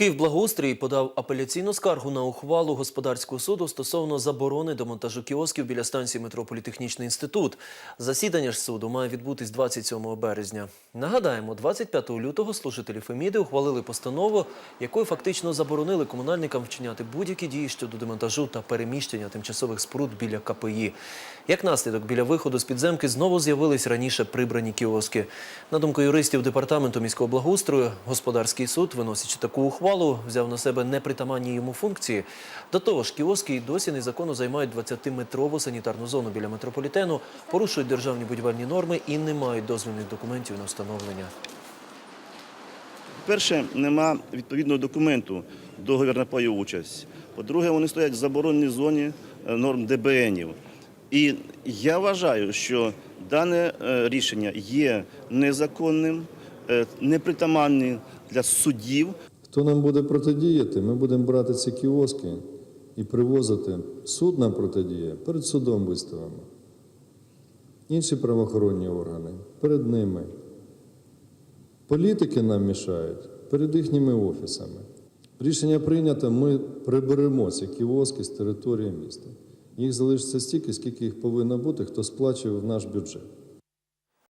Київблагоустрій подав апеляційну скаргу на ухвалу господарського суду стосовно заборони демонтажу кіосків біля станції метро Політехнічний інститут. Засідання ж суду має відбутись 27 березня. Нагадаємо, 25 лютого служителі Феміди ухвалили постанову, якою фактично заборонили комунальникам вчиняти будь-які дії щодо демонтажу та переміщення тимчасових споруд біля КПІ. Як наслідок, біля виходу з підземки знову з'явились раніше прибрані кіоски. На думку юристів департаменту міського благоустрою, господарський суд, виносячи таку ухвалу, взяв на себе непритаманні йому функції. До того ж, кіоски й досі незаконно займають 20-метрову санітарну зону біля метрополітену, порушують державні будівельні норми і не мають дозвільних документів на встановлення. Перше, нема відповідного документу договір на паю участь. По-друге, вони стоять в забороненій зоні е, норм ДБНів. І я вважаю, що дане е, рішення є незаконним, е, непритаманним для суддів. Хто нам буде протидіяти, ми будемо брати ці кіоски і привозити. Суд нам протидіє, перед судом виставимо. Інші правоохоронні органи перед ними. Політики нам мішають перед їхніми офісами. Рішення прийнято, ми приберемо ці кіоски з території міста. Їх залишиться стільки, скільки їх повинно бути, хто сплачує в наш бюджет.